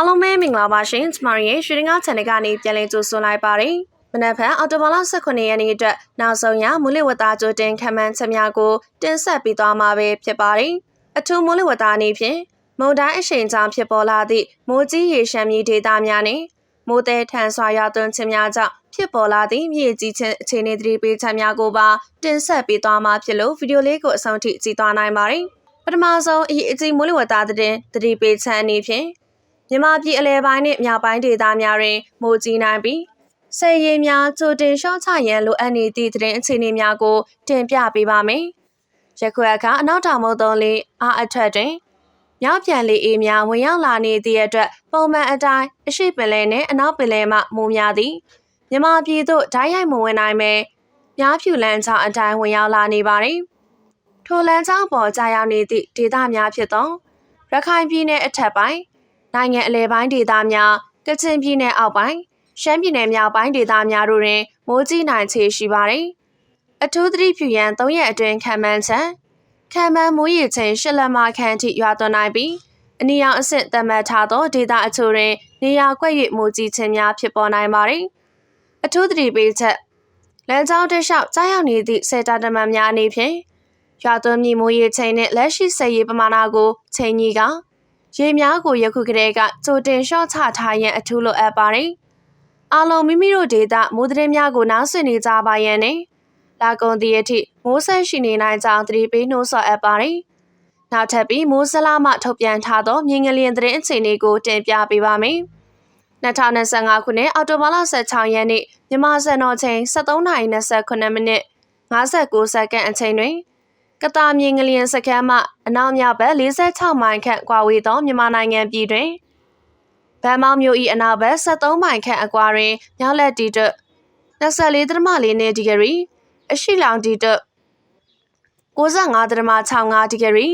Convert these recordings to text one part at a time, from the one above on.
အားလုံးပဲမင်္ဂလာပါရှင်ကျမတို့ရဲ့ရွှေငါ channel ကနေပြန်လည်ကြိုဆိုလိုက်ပါတယ်မနက်ဖြန်အော်တိုဘာလ18ရက်နေ့အတွက်နောက်ဆုံးရမူလဝတ္တကြိုတင်ခံမှန်းချက်များကိုတင်ဆက်ပေးသွားမှာပဲဖြစ်ပါတယ်အထူးမူလဝတ္တအနေဖြင့်မုန်တိုင်းအရှိန်ကြောင့်ဖြစ်ပေါ်လာသည့်မိုးကြီးရေရှမ်းမြေဒေသများနဲ့မိုးသည်ထန်စွာရွာသွန်းခြင်းများကြောင့်ဖြစ်ပေါ်လာသည့်မြေကြီးခြင်းအခြေအနေသတိပေးချက်များကိုပါတင်ဆက်ပေးသွားမှာဖြစ်လို့ဗီဒီယိုလေးကိုအဆုံးထိကြည့်သွားနိုင်ပါတယ်ပထမဆုံးအရေးအကြီးမိုးလေဝသသတင်းသတိပေးချက်အနေဖြင့် မြန်မာပြည်အလဲပိုင်းနဲ့မြောက်ပိုင်းဒေသများတွင်မိုးကြီးနိုင်ပြီးဆယ်ရီများကြိုတင်လျှော့ချရန်လိုအပ်နေသည့်သတင်းအခြေအနေများကို တင်ပြပေးပါမယ်။ယခုအခါအနောက်တောင်မုတ်သုံးလေးအားအထက်တွင်မြောက်ပြန်လေးအေးများဝင်ရောက်လာနေသည့်အတွက်ပုံမှန်အတိုင်းအရှိပင်လယ်နှင့်အနောက်ပင်လယ်မှမိုးများသည်မြန်မာပြည်သို့ဓာတ်ရိုက်မဝင်နိုင်ပဲများဖြူလန်းချအတိုင်းဝင်ရောက်လာနေပါသည်။ထိုလန်းချပေါ်ကြာရောက်နေသည့်ဒေသများဖြစ်သောရခိုင်ပြည်နယ်အထက်ပိုင်း နိုင်ငံအလဲပိုင်းဒေသများကချင်ပြည်နယ်အောက်ပိုင်းရှမ်းပြည်နယ်မြောက်ပိုင်းဒေသများတို့တွင်မိုးကြီးနိုင်ခြေရှိပါသည်။အထူးသတိပြုရန်၃ရက်အတွင်းခံမှန်းချက်ခံမှန်းမိုးရေချိန်၈လက်မခန့်ထိရွာသွန်းနိုင်ပြီးအနီရောင်အဆင့်သတ်မှတ်ထားသောဒေသအချို့တွင်နေရာကွက်၍မိုးကြီးခြင်းများဖြစ်ပေါ်နိုင်ပါသည်။အထူးသတိပေးချက်လမ်းကြောင်းတစ်လျှောက်ကြားရောက်နေသည့်စေတာတမန်များအနေဖြင့်ရွာသွန်းမြေမိုးရေချိန်နှင့်လက်ရှိဆက်ရေးပမာဏကိုချိန်ကြီးက ရေများကိုယခုကတည်းကကြိုတင်လျှော့ချထားရန်အထူးလိုအပ်ပါတယ်။အားလုံးမိမိတို့ဒေသမိုးသတင်းများကိုနားဆင်နေကြပါရန်နဲ့လာကုန်သည့်အထိမိုးဆက်ရှိနေနိုင်ကြောင်းသတိပေးနှိုးဆော်အပ်ပါတယ်။နောက်ထပ်ပြီးမိုးစလာမှထုတ်ပြန်ထားသောမြင်းငလျင်သတင်းအခြေအနေကိုတင်ပြပေးပါမယ်။2025ခုနှစ်အောက်တိုဘာလ16ရက်နေ့မြန်မာစံတော်ချိန်7:29မိနစ်59စက္ကန့်အချိန်တွင် ကတာမြေငလျင်စခန်းမှအနောက်မြောက်ဘက်46မိုင်ခန့်ကွာဝေးသောမြန်မာနိုင်ငံပြည်တွင်ဗန်မောင်းမြို့၏အနောက်ဘက်73မိုင်ခန့်အကွာတွင်မြောက်လက်တီတွ24.4နေဒီဂရီအရှိလောင်တီတွ95.65ဒီဂရီ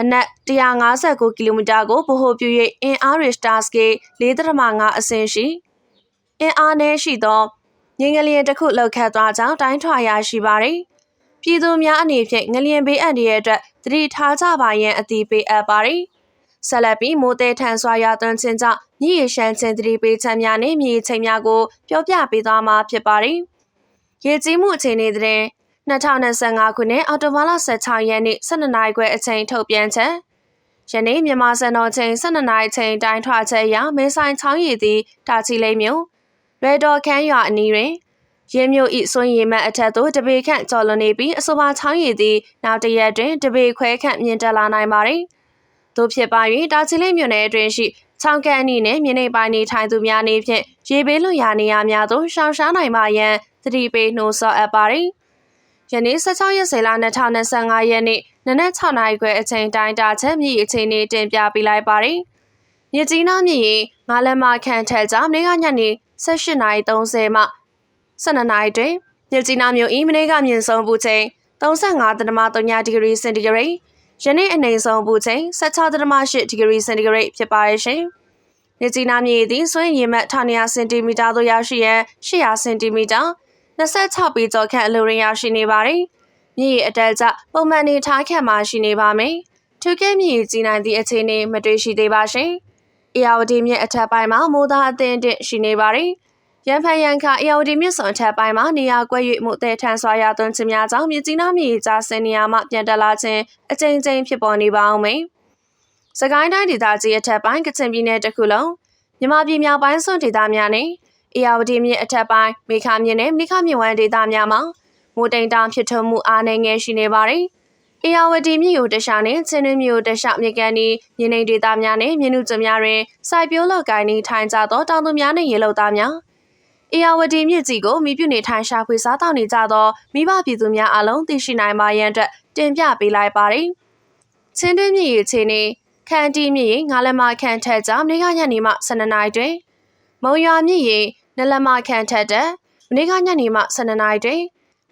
အနက်159ကီလိုမီတာကိုဗဟိုပြု၍အင်အားရစ်တာစကေ4.5အဆင့်ရှိအင်အားနည်းရှိသောငင်္ဂလျင်တစ်ခုလောက်ခတ်သွားကြောင်းတိုင်းထွာရရှိပါသည် ပြည်သူများအနေဖြင့်ငလျင်ဘေးအန္တရာယ်အတွက်သတိထားကြပါရန်အသိပေးအပ်ပါသည်ဆက်လက်ပြီးမိုးတဲထန်စွာရွာသွန်းခြင်းကြောင့်မြည်ရရှမ်းခြင်းသတိပေးချက်များနဲ့မြေချိန်များကိုပြောပြပေးသွားမှာဖြစ်ပါသည်ရေကြီးမှုအခြေအနေတဲ့2025ခုနှစ်အောက်တိုဘာလ16ရက်နေ့12နာရီခွဲအချိန်ထုတ်ပြန်ချက်ယနေ့မြန်မာစံတော်ချိန်12နာရီချိန်တိုင်းထွာချက်အရမဲဆိုင်ချောင်းရည်သည်တာချီလိမ့်မြို့ရေဒေါ်ခန်းရွာအနီးတွင် ရင်းမြို့ဤစွန့်ရည်မှတ်အထက်သို့တပေခန့်ကျော်လွန်နေပြီးအဆိုပါချောင်းရည်သည်နောက်တရက်တွင်တပေခွဲခန့်မြင့်တက်လာနိုင်ပါသည်။သို့ဖြစ်ပါ၍တာချီလိမြို့နယ်အတွင်းရှိချောင်းကန်အနီးနှင့်မြေနေပိုင်းနေထိုင်သူများနေဖြင့်ရေဘေးလွန်ရာနေရာများသို့ရှောင်ရှားနိုင်ပါရန်သတိပေးနှိုးဆော်အပ်ပါသည်။ယနေ့16ရက်စေလ2025ရက်နေ့နနက်6နာရီခွဲအချိန်တိုင်းတာချက်မြည်အချိန်နေတင်ပြပေးလိုက်ပါသည်။မြကြီးနားမြည်ရင်ငါးလက်မခန့်ထက်ကြောင့်နေ့ကညနေ18:30မှ 12နာရီတွင်မြစ်ကြီးနားမြို့၏မနေ့ကမြင့်ဆုံးပူချိန်35.3ဒီဂရီစင်တီဂရိတ်ယနေ့အနိမ့်ဆုံးပူချိန်16.8ဒီဂရီစင်တီဂရိတ်ဖြစ်ပါရဲ့ရှင်။မြစ်ကြီးနားမြို့သည်စွန့်ရင်မှတ်1900စင်တီမီတာသို့ရောက်ရှိရန်800စင်တီမီတာ26ပေကျော်ခန့်အလိုရင်းရောက်ရှိနေပါသည်။မြစ်ရဲ့အတက်ကျပုံမှန်နေထားခန့်မှရှိနေပါမယ်။ထုကဲမြစ်ကြီးနိုင်သည့်အခြေအနေမတွေ့ရှိသေးပါရှင်။အေယာဝတီမြစ်အထက်ပိုင်းမှာမိုးသားအသင်းတင့်ရှိနေပါသည်။ ရန်ဖန်ရန်ခအေယာဝတီမြစ်စွန်ထက်ပိုင်းမှာနေရာကွက်၍မှုတဲ့ထန်စွာရသွန်းခြင်းများကြောင့်မြစ်ကြီးနားမြေကြားစင်နေရာမှပြန်တက်လာခြင်းအကြိမ်ကြိမ်ဖြစ်ပေါ်နေပါအောင်မယ်။စကိုင်းတိုင်းဒေသကြီးအထက်ပိုင်းကချင်ပြည်နယ်တစ်ခုလုံးမြမပြည်မြောက်ပိုင်းစွန်ဒေသများနဲ့အေယာဝတီမြစ်အထက်ပိုင်းမေခါမြစ်နဲ့မိခမြစ်ဝမ်းဒေသများမှာမိုးတိမ်တောင်ဖြစ်ထွန်းမှုအားနည်းငယ်ရှိနေပါတယ်။အေယာဝတီမြစ်ကိုတခြားနဲ့ချင်းတွင်းမြို့တခြားမြစ်ကန်ဒီမြင်းနေဒေသများနဲ့မြင်းနုကျများတွင်စိုက်ပျိုးလောက်ကိုင်းနေထိုင်ကြသောတောင်သူများနဲ့ရေလုံသားများ အေယာဝတီမြစ်ကြီးကိုမိပြုနေထိုင်ရှာဖွေစားတောက်နေကြသောမိဘပြည်သူများအလုံးသိရှိနိုင်ပါရန်အတွက်တင်ပြပေးလိုက်ပါတယ်။ချင်းတွင်းမြစ်ရေချင်းနေခန်တီမြစ်ရေငါးလက်မခန့်ထက်ကြောင့်မနေ့ကညနေမှ12နာရီတွင်မုံရွာမြစ်ရေနလက်မခန့်ထက်တဲ့မနေ့ကညနေမှ12နာရီတွင်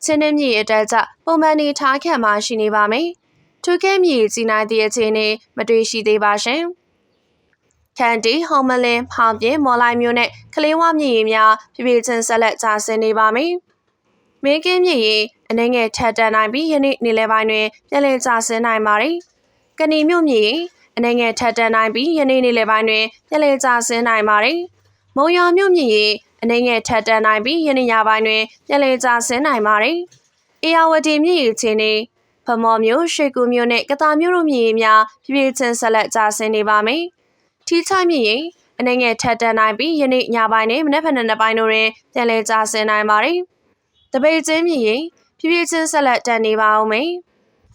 ချင်းတွင်းမြစ်ရေတက်ကြပုံမှန်နေထားခန့်မှရှိနေပါမယ်။ထူးကဲမြစ်ကြီးနိုင်သည့်အခြေအနေမတွေ့ရှိသေးပါရှင်။ ခန်တီဟုံမလင်းဖောင်ပြင်းမော်လိုက်မျိုးနဲ့ကလေးဝမြင့်ရီများပြပြချင်းဆက်လက်ကြာဆင်းနေပါမယ်။မင်းကင်းမြင့်ရီအနေငယ်ထက်တန်နိုင်ပြီးယနေ့နေ့လယ်ပိုင်းတွင်ပြန်လည်ကြာဆင်းနိုင်ပါတယ်။ကဏီမြို့မြင့်ရီအနေငယ်ထက်တန်နိုင်ပြီးယနေ့နေ့လယ်ပိုင်းတွင်ပြည်လေကျဆင်းနိုင်ပါတယ်။မုံရွာမြို့မြင့်ရေအနေငယ်ထက်တန်နိုင်ပြီးယနေ့ညပိုင်းတွင်ပြည်လေကျဆင်းနိုင်ပါတယ်။အေယာဝတီမြင့်ရေချင်းနေဖမော်မြို့ရွှေကူမြို့နဲ့ကတာမြို့တို့မြင့်ရေများပြည့်ပြည့်ချင်းဆက်လက်ကျဆင်းနေပါမယ်။ ထီချိုင်းမြင့်ရေအနေငယ်ထက်တန်နိုင်ပြီးယနေ့ညပိုင်းနဲ့မနေ့ဖက်နေ့ပိုင်းတို့တွင်ပြည်လေကျဆင်းနိုင်ပါတယ်။တပိတ်ချင်းမြင့်ရေပြည့်ပြည့်ချင်းဆက်လက်တန်နေပါအောင်မယ်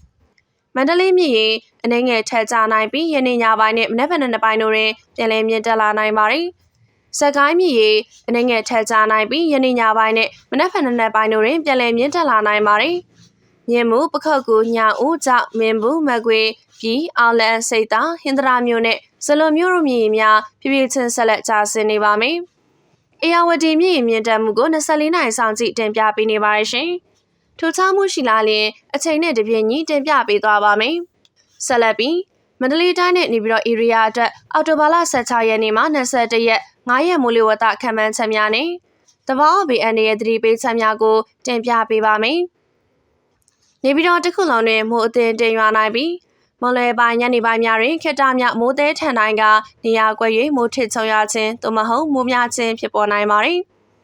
။မန္တလေးမြစ်ရေအနေငယ်ထက်ကြနိုင်ပြီးယနေ့ညပိုင်းနဲ့မနေ့ဖက်နေ့ပိုင်းတို့တွင်ပြန်လည်မြင့်တက်လာနိုင်ပါတယ်။စကိုင်းမြစ်ရေအနေငယ်ထက်ကြနိုင်ပြီးယနေ့ညပိုင်းနဲ့မနေ့ဖက်နေ့ပိုင်းတို့တွင်ပြန်လည်မြင့်တက်လာနိုင်ပါတယ်။မြင်းမှုပခောက်ကူညာဦးကြောင့်မင်းဘူးမကွေပြည်အောင်လန်စိတ်သာဟင်္ဒရာမျိုးနဲ့ ဇလွန်မျိုးတို့မြည်များပြပြချင်းဆက်လက်ကြာဆင်းနေပါမယ်။အေယာဝတီမြည်မြင့်တက်မှုကို24နိုင်ဆောင်ကြည့်တင်ပြပေးနေပါရရှင်။ထူခြားမှုရှိလာရင်အချိန်နဲ့တပြည့်ညီတင်ပြပေးသွားပါမယ်။ဆက်လက်ပြီးမန္တလေးတိုင်းနဲ့နေပြီးတော့ area အတွက်အော်တိုဘာလ16ရက်နေ့မှ21ရက်9ရက်မိုးလေဝသခန့်မှန်းချက်များနဲ့တဘာဝဘေးအန္တရာယ်သတိပေးချက်များကိုတင်ပြပေးပါမယ်။နေပြီးတော့တစ်ခုလုံးတွင်မိုးအသင်တင်ရွာနိုင်ပြီး မလွယ်ပိုင်းညနေပိုင်းများတွင်ခေတ္တမြမိုးသေးထန်တိုင်းကနေရာကွက်၍မိုးထစ်ချုံရခြင်းသို့မဟုတ်မိုးများခြင်းဖြစ်ပေါ်နိုင်ပါသည်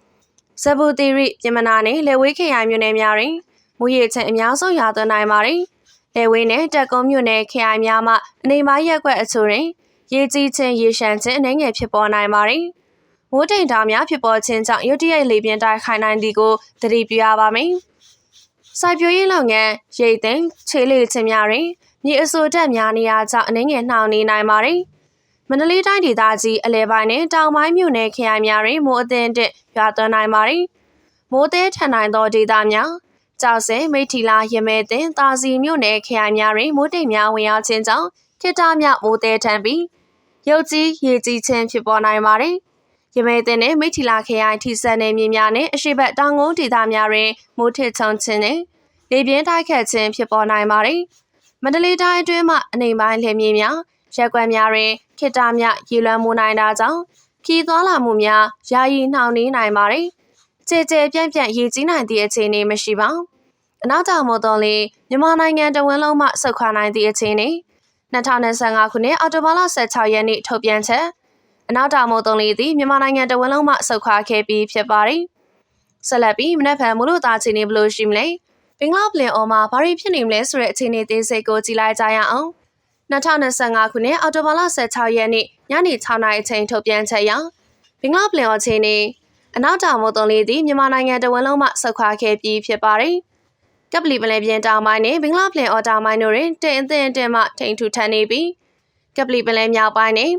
။ဇဘူတီရိပြင်မနာနှင့်လေဝေးခရိုင်မြို့နယ်များတွင်မိုးရေခြင်းအများဆုံးရွာသွန်းနိုင်ပါသည်။လေဝေးနှင့်တက်ကုန်းမြို့နယ်ခရိုင်များမှအနေမရက်ကွက်အချို့တွင်ရေကြီးခြင်းရေရှမ်းခြင်းအနေငယ်ဖြစ်ပေါ်နိုင်ပါသည်။မိုးတိမ်တောင်များဖြစ်ပေါ်ခြင်းကြောင့်ရုတ်တရက်လေပြင်းတိုက်ခိုင်နိုင်သည်ကိုသတိပြုရပါမယ်။ စိုက်ပျိုးရေးလုပ်ငန်းရိတ်သိမ်းခြေလေခြင်းများတွင်မြေအဆိုတက်များနေရာကြောင့်အနေငယ်နှောင်နေနိုင်ပါတယ်။မန္တလေးတိုင်းဒေသကြီးအလဲပိုင်းနဲ့တောင်ပိုင်းမြို့နယ်ခရိုင်များတွင်မိုးအသင်းတက်ရွာသွန်းနိုင်ပါတယ်။မိုးသေးထန်နိုင်သောဒေသများကြောက်စဲမိထီလာရမဲတင်တာစီမြို့နယ်ခရိုင်များတွင်မိုးတိမ်များဝင်ရောက်ခြင်းကြောင့်ခေတ္တမြမိုးသေးထန်ပြီးရုတ်ကြီးရေကြီးခြင်းဖြစ်ပေါ်နိုင်ပါတယ်။ ရမဲတင်နဲ့မိထီလာခရိုင်ထိစပ်နယ်မြေများနဲ့အရှိတ်တောင်ကုန်းဒေသများတွင်မိုးထစ်ချုံခြင်းနဲ့လေပြင်းတိုက်ခတ်ခြင်းဖြစ်ပေါ်နိုင်ပါတယ်။မန္တလေးတိုင်းအတွင်းမှအနေပိုင်းလည်မြေများရက်ကွက်များတွင်ခေတ္တမြရေလွှမ်းမိုးနိုင်တာကြောင့်ခီးသွားလာမှုများယာယီနှောင့်နှေးနိုင်ပါတယ်။ကြဲကြဲပြန့်ပြန့်ရေကြီးနိုင်သည့်အခြေအနေမရှိပါ။အနောက်တောင်မော်တော်လေးမြန်မာနိုင်ငံတဝန်းလုံးမှဆုတ်ခွာနိုင်သည့်အခြေအနေ2025ခုနှစ်အောက်တိုဘာလ16ရက်နေ့ထုတ်ပြန်ချက် အနောက်တောင်မော်တော်လေးသည်မြန်မာနိုင်ငံတဝန်းလုံးမှဆုတ်ခွာခဲ့ပြီးဖြစ်ပါတယ်။ဆက်လက်ပြီးမနက်ဖြန်မလို့သားချင်းနေဘလို့ရှိမလဲ။ဘင်္ဂလားပလင်အော်မှာဘာတွေဖြစ်နေမလဲဆိုတဲ့အခြေအနေသေးစိတ်ကိုကြည့်လိုက်ကြရအောင်2025ခုနှစ်အောက်တိုဘာလ16ရက်နေ့ညနေ6နာရီအချိန်ထုတ်ပြန်ချက်အရဘင်္ဂလားပလင်အော်ချင်းနေအနောက်တောင်မုံတုံလေးသည်မြန်မာနိုင်ငံတဝန်းလုံးမှဆုတ်ခွာခဲ့ပြီးဖြစ်ပါတယ်ကပလီပလဲပြင်တောင်ပိုင်းနဲ့ဘင်္ဂလားပလင်အော်တောင်ပိုင်းတို့တွင်တင်အသင်တင်မှထိန်ထူထန်နေပြီးကပလီပလဲမြောက်ပိုင်းနဲ့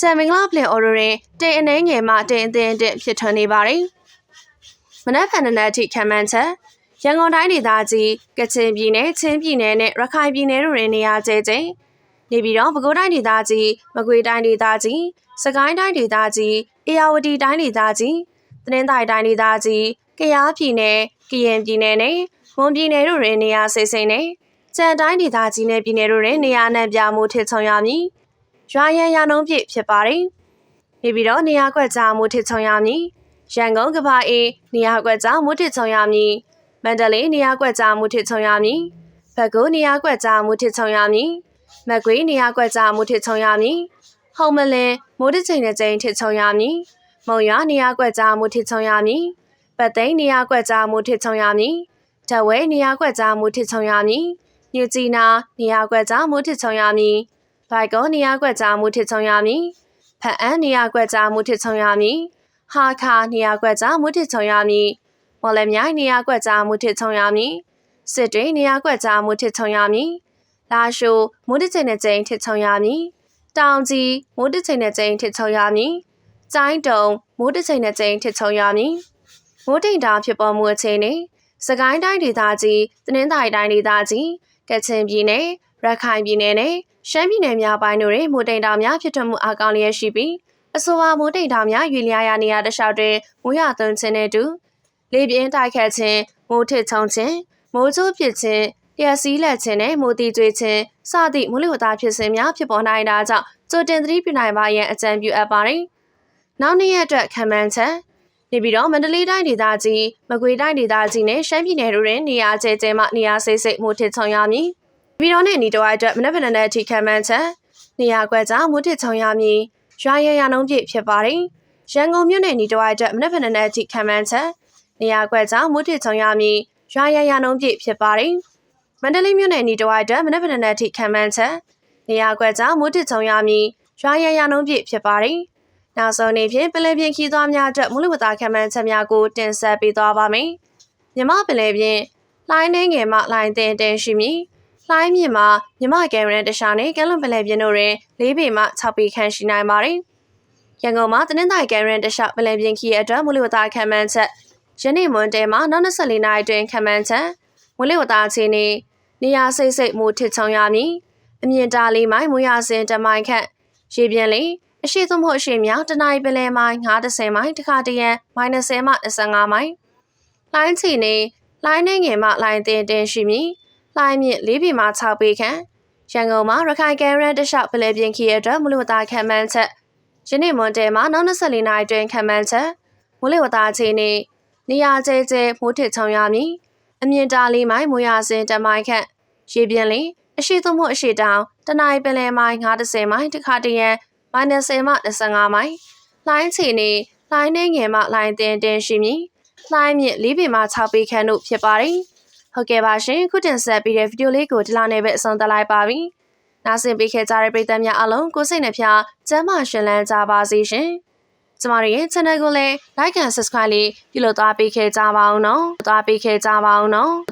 ကျန်မင်္ဂလာပလင်အော်တို့တွင်တင်အနှဲငယ်မှတင်အသင်တင်ဖြစ်ထွန်းနေပါတယ်မနက်ဖြန်နက်အထိခံမှန်းချက်ရန်ကုန်တိုင်းဒေသကြီးကချင်ပြည်နယ်ချင်းပြည်နယ်နဲ့ရခိုင်ပြည်နယ်တို့တွင်နေရာကျဲကျဲနေပြီးတော့ပဲခူးတိုင်းဒေသကြီးမကွေးတိုင်းဒေသကြီးစကိုင်းတိုင်းဒေသကြီးအေရဝတီတိုင်းဒေသကြီးတနင်္သာရီတိုင်းဒေသကြီးကယားပြည်နယ်ကရင်ပြည်နယ်နဲ့မွန်ပြည်နယ်တို့တွင်နေရာစိစိမ့်နဲ့ကြံတိုင်းဒေသကြီးနဲ့ပြည်နယ်တို့တွင်နေရာနဲ့ပြမှုထစ်ချုံရမည် ရွာရန်ရနှုံးပြည့်ဖြစ်ပါတယ်နေပြီးတော့နေရာကွက်ကြားမှုထစ်ချုံရမည်ရန်ကုန်ကဘာအေးနေရာကွက်ကြားမှုထစ်ချုံရမည်မန္တလေးနေရာကွက်ကြားမှုထစ်ချုံရမည်ဘက်ကိုနေရာကွက်ကြားမှုထစ်ချုံရမည်မကွေးနေရာကွက်ကြားမှုထစ်ချုံရမည်ဟုံမလင်းမိုးတချိန်နဲ့ချိန်ထစ်ချုံရမည်မုံရွာနေရာကွက်ကြားမှုထစ်ချုံရမည်ပတ်သိန်းနေရာကွက်ကြားမှုထစ်ချုံရမည်တဝဲနေရာကွက်ကြားမှုထစ်ချုံရမည်ညူချီနာနေရာကွက်ကြားမှုထစ်ချုံရမည် ဘိုက်ကောနေရာကွက်ကြားမှုထစ်ချုံရမည်ဖအန်းနေရာကွက်ကြားမှုထစ်ချုံရမည်ဟာခါနေရာကွက်ကြားမှုထစ်ချုံရမည်မော်လမြိုင်နေရာကွက်ကြားမှုထစ်ချုံရမည်စစ်တွေနေရာကွက်ကြားမှုထစ်ချုံရမည်လာရှိုမုန်းတချိန်နဲ့ချိန်ထစ်ချုံရမည်တောင်ကြီးမုန်းတချိန်နဲ့ချိန်ထစ်ချုံရမည်ကျိုင်းတုံမုန်းတချိန်နဲ့ချိန်ထစ်ချုံရမည်မိုးတိမ်တာဖြစ်ပေါ်မှုအခြေအနေစကိုင်းတိုင်းဒေသကြီးတနင်္သာရီတိုင်းဒေသကြီးကချင်ပြည်နယ်ရခိုင်ပြည်နယ်နဲ့ ရှမ်းပြည်နယ်များပိုင်းတို့တွင်မိုးတိမ်တာများဖြစ်ထွန်းမှုအကောင်လျက်ရှိပြီးအဆိုပါမိုးတိမ်တာများရွေလျားရာနေရာတခြားတွင်မိုးရသွန်းခြင်းနဲ့တူလေပြင်းတိုက်ခတ်ခြင်းမိုးထစ်ချုံခြင်းမိုးချိုးပစ်ခြင်းလျှက်စီးလက်ခြင်းနဲ့မိုးတီကျွေးခြင်းစသည့်မိုးလေဝသဖြစ်စဉ်များဖြစ်ပေါ်နိုင်တာကြောင့်ကြိုတင်သတိပြုနိုင်ပါရန်အကြံပြုအပ်ပါတယ်။နောက်နေ့ရက်အတွက်ခံမှန်းချက်နေပြီးတော့မန္တလေးတိုင်းဒေသကြီးမကွေးတိုင်းဒေသကြီးနဲ့ရှမ်းပြည်နယ်တို့တွင်နေရာကျဲကျဲမှနေရာစိတ်စိတ်မိုးထစ်ချုံရမည်။ ပြီးတော့နဲ့ဤတော်အတွက်မနက်ဖြန်နဲ့အထိခံမှန်းချက်နေရာကွက်ကြားမွတ်တစ်ချုံရမည်ရွာရရနှုံးပြည့်ဖြစ်ပါတယ်ရန်ကုန်မြို့နယ်နီတဝိုက်အတွက်မနက်ဖြန်နဲ့အထိခံမှန်းချက်နေရာကွက်ကြားမွတ်တစ်ချုံရမည်ရွာရရနှုံးပြည့်ဖြစ်ပါတယ်မန္တလေးမြို့နယ်နီတဝိုက်အတွက်မနက်ဖြန်နဲ့အထိခံမှန်းချက်နေရာကွက်ကြားမွတ်တစ်ချုံရမည်ရွာရရနှုံးပြည့်ဖြစ်ပါတယ်နောက်ဆုံးအနေဖြင့်ပလဲပြင်ခီးသွားများအတွက်မူလဝတ္တခံမှန်းချက်များကိုတင်ဆက်ပေးသွားပါမယ်မြမပလဲပြင်လိုင်းနှင်းငယ်မှလိုင်းတင်တင်ရှိမည် လှိုင်းမြင့်မှာမြမကယ်ရန်တခြားနဲ့ကဲလွန်ပလဲပြင်းတို့တွင်၄ပေမှ6ပေခန့်ရှိနိုင်ပါတယ်။ရန်ကုန်မှာတနင်္သာရီကယ်ရန်တခြားပလဲပြင်းခီရဲ့အတွက်မူလဝတ္တခံမှန်းချက်ယနေ့မွန်တဲမှာနောက်24နာရီတွင်ခံမှန်းချက်မူလဝတ္တအခြေအနေနေရာစိတ်စိတ်မူထစ်ချောင်းရမည်အမြင့်တာလေးမိုင်မူရစင်တမိုင်ခန့်ရေပြင်းလေးအရှိသုံးဖို့အရှိမြောက်တနအီပလဲမိုင်90မိုင်တခါတရံ -30 မှ25မိုင်လိုင်းချီနေလိုင်းနေငယ်မှလိုင်းတင်တင်ရှိမည် လှိုင်းမြင့်၄ပေမှ6ပေခန့်ရန်ကုန်မှာရခိုင်ကဲရန်တလျှောက်ပလဲပြင်းခီရဲ့အတွက်မူလဝတ္တခံမှန်းချက်ယနေ့မွန်တဲမှာနောက်24နာရီတွင်ခံမှန်းချက်မူလဝတ္တအခြေအနေနေရာကျဲကျဲမိုးထစ်ချောင်းရမည်အမြင့်တာလေးမိုင်မူရစင်တမိုင်ခန့်ရေပြင်းလေးအရှိသုံးမှုအရှိတောင်တနအီပလဲမိုင်90မိုင်တခါတရံ -30 မှ25မိုင်လိုင်းချီနေလိုင်းနေငယ်မှလိုင်းတင်တင်ရှိမည်လှိုင်းမြင့်၄ပေမှ6ပေခန့်တို့ဖြစ်ပါတယ်။ ဟုတ်ကဲ့ပါရှင်ခုတင်ဆက်ပြီးတဲ့ဗီဒီယိုလေးကိုဒီလောက်နဲ့ပဲအဆုံးသတ်လိုက်ပါပြီ။နားဆင်ပေးခဲ့ကြတဲ့ပရိသတ်များအားလုံးကိုစိတ်နှဖျားကျမ်းမာရှင်လန်းကြပါစေရှင်။ကျမတို့ရဲ့ channel ကိုလည်း like and subscribe လေးပြုလုပ်သွားပေးခဲ့ကြပါအောင်နော်။သွားပေးခဲ့ကြပါအောင်နော်။